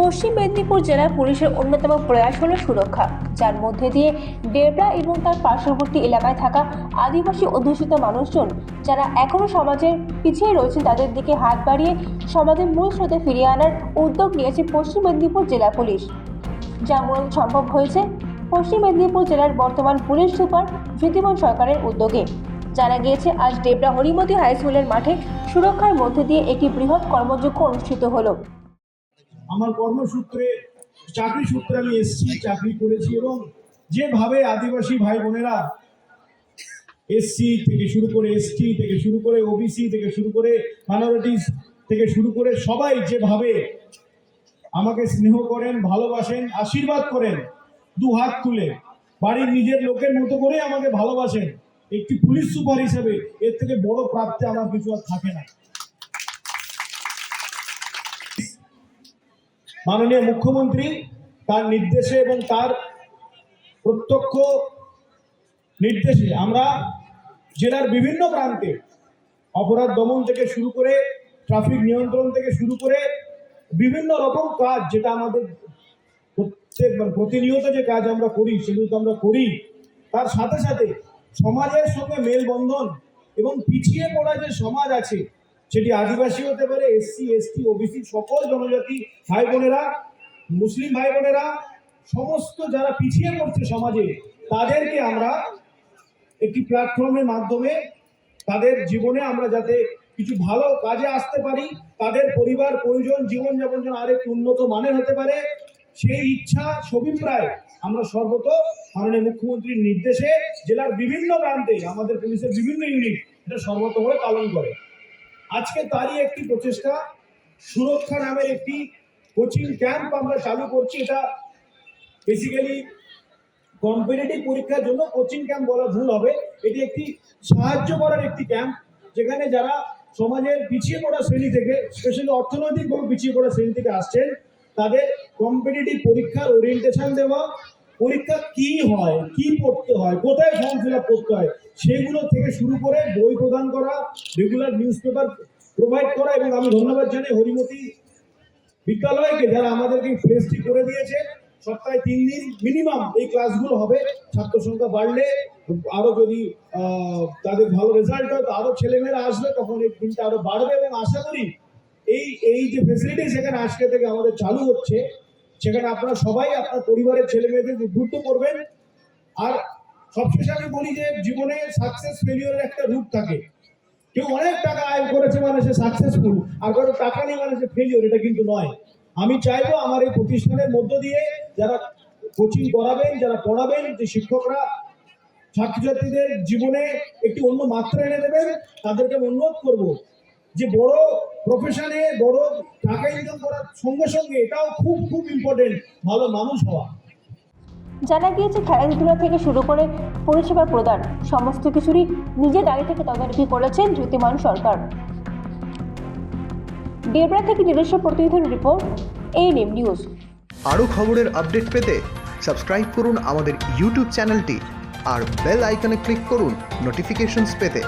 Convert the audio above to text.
পশ্চিম মেদিনীপুর জেলার পুলিশের অন্যতম প্রয়াস হল সুরক্ষা, যার মধ্যে দিয়ে ডেবরা এবং তার পার্শ্ববর্তী এলাকায় থাকা আদিবাসী অধ্যুষিত মানুষজন, যারা এখনও সমাজের পিছিয়ে রয়েছেন, তাদের দিকে হাত বাড়িয়ে সমাজের মূল স্রোতে ফিরিয়ে আনার উদ্যোগ নিয়েছে পশ্চিম মেদিনীপুর জেলা পুলিশ। যা সম্ভব হয়েছে পশ্চিম মেদিনীপুর জেলার বর্তমান পুলিশ সুপার জ্যোতিমন সরকারের উদ্যোগে। জানা গিয়েছে, আজ ডেবরা হরিমতি হাই স্কুলের মাঠে সুরক্ষার মধ্যে দিয়ে একটি বৃহৎ কর্মযজ্ঞ অনুষ্ঠিত হলো। আমার কর্মসূত্রে, চাকরি সূত্রে আমি এসছি, চাকরি করেছি এবং যেভাবে আদিবাসী ভাই বোনেরা এসসি থেকে শুরু করে এসটি থেকে শুরু করে ওবিসি থেকে শুরু করে মাইনরিটিস থেকে শুরু করে সবাই যেভাবে আমাকে স্নেহ করেন, ভালোবাসেন, আশীর্বাদ করেন দু হাত তুলে, বাড়ির নিজের লোকের মতো করে আমাকে ভালোবাসেন, একটি পুলিশ সুপার হিসেবে এর থেকে বড় প্রাপ্তি আমার কিছু আর থাকে না। মাননীয় মুখ্যমন্ত্রী তার নির্দেশে এবং তার প্রত্যক্ষ নির্দেশে আমরা জেলার বিভিন্ন প্রান্তে অপরাধ দমন থেকে শুরু করে, ট্রাফিক নিয়ন্ত্রণ থেকে শুরু করে বিভিন্ন রকম কাজ যেটা আমাদের প্রত্যেক প্রতিনিয়ত যে কাজ আমরা করি, সেগুলো তো আমরা করি। তার সাথে সাথে সমাজের সঙ্গে মেলবন্ধন এবং পিছিয়ে পড়া যে সমাজ আছে সেটি আদিবাসী হতে পারে এসসি এসটি ওবিসি সকল জনজাতি ভাই বোনেরা, মুসলিম ভাই বোনেরা, সমস্ত যারা পিছিয়ে পড়ছে সমাজে, তাদেরকে আমরা একটি প্ল্যাটফর্মের মাধ্যমে তাদের জীবনে আমরা যাতে কিছু ভালো কাজে আসতে পারি, তাদের পরিবার, পরিজন, জীবনযাপন যেন আরেকটু উন্নত মানের হতে পারে, সেই ইচ্ছা সবিপ্রায় আমরা সর্বত মাননীয় মুখ্যমন্ত্রীর নির্দেশে জেলার বিভিন্ন প্রান্তে, আমাদের পুলিশের বিভিন্ন ইউনিট এটা সর্বতভাবে পালন করে। আজকে তারই একটি প্রচেষ্টা, সুরক্ষা নামের একটি কোচিং ক্যাম্প আমরা চালু করছি। এটা বেসিক্যালি কম্পিটিটিভ পরীক্ষার জন্য কোচিং ক্যাম্প বলা ভুল হবে। এটি একটি সাহায্য করার একটি ক্যাম্প যেখানে যারা সমাজের পিছিয়ে পড়া শ্রেণি থেকে স্পেশালি অর্থনৈতিকভাবে পিছিয়ে পড়া শ্রেণি থেকে আসছেন, তাদের কম্পিটিটিভ পরীক্ষার ওরিয়েন্টেশন দেওয়া পরীক্ষা কি হয়, কি পড়তে হয়, কোথায় ফর্ম ফিল আপ করতে হয়, সেগুলো থেকে শুরু করে বই প্রদান করা রেগুলার নিউজ পেপার প্রোভাইড করা এবং আমি ধন্যবাদ জানাই হরিমতি বিদ্যালয়কে যারা আমাদেরকে প্লেসটি করে দিয়েছে। সপ্তাহে তিন দিন মিনিমাম এই ক্লাসগুলো হবে। ছাত্র সংখ্যা বাড়লে আরও যদি তাদের ভালো রেজাল্ট হয়, তো আরও ছেলেমেয়েরা আসবে, তখন এই দিনটা আরও বাড়বে এবং আশা করি এই এই যে ফেসিলিটি সেখানে আজকে থেকে আমাদের চালু হচ্ছে সেখানে আপনারা সবাই আপনার পরিবারের ছেলে মেয়েদের উদ্বুদ্ধ করবেন। আর সবশেষে আমি বলি যে জীবনে সাকসেস ফেলিওরের একটা রূপ থাকে। কেউ অনেক টাকা আয় করেছে মানে সে সাকসেসফুল আর কারও টাকা নেই মানে সে ফেলিওর এটা কিন্তু নয়। আমি চাইব আমার এই প্রতিষ্ঠানের মধ্য দিয়ে যারা কোচিং করাবেন, যারা পড়াবেন, যে শিক্ষকরা, ছাত্রছাত্রীদের জীবনে একটি অন্য মাত্রা এনে দেবেন, তাদেরকে অনুরোধ করব যে বড় প্রফেশনে বড় টাকা ইনকাম করার সঙ্গে সঙ্গে এটাও খুব খুব ইম্পর্টেন্ট ভালো মানুষ হওয়া। জানা গিয়েছে খেলাধুলা থেকে শুরু করে পরিষেবা প্রদান সমস্ত কিছুরই নিজে দাঁড়িয়ে থেকে তদারকি করেছেন জ্যোতিমান সরকার। ডেবরা থেকে নিজস্ব প্রতিনিধির রিপোর্ট এই নিম নিউজ আরও খবরের আপডেট পেতে সাবস্ক্রাইব করুন আমাদের ইউটিউব চ্যানেলটি আর বেল আইকনে ক্লিক করুন নোটিফিকেশনস পেতে।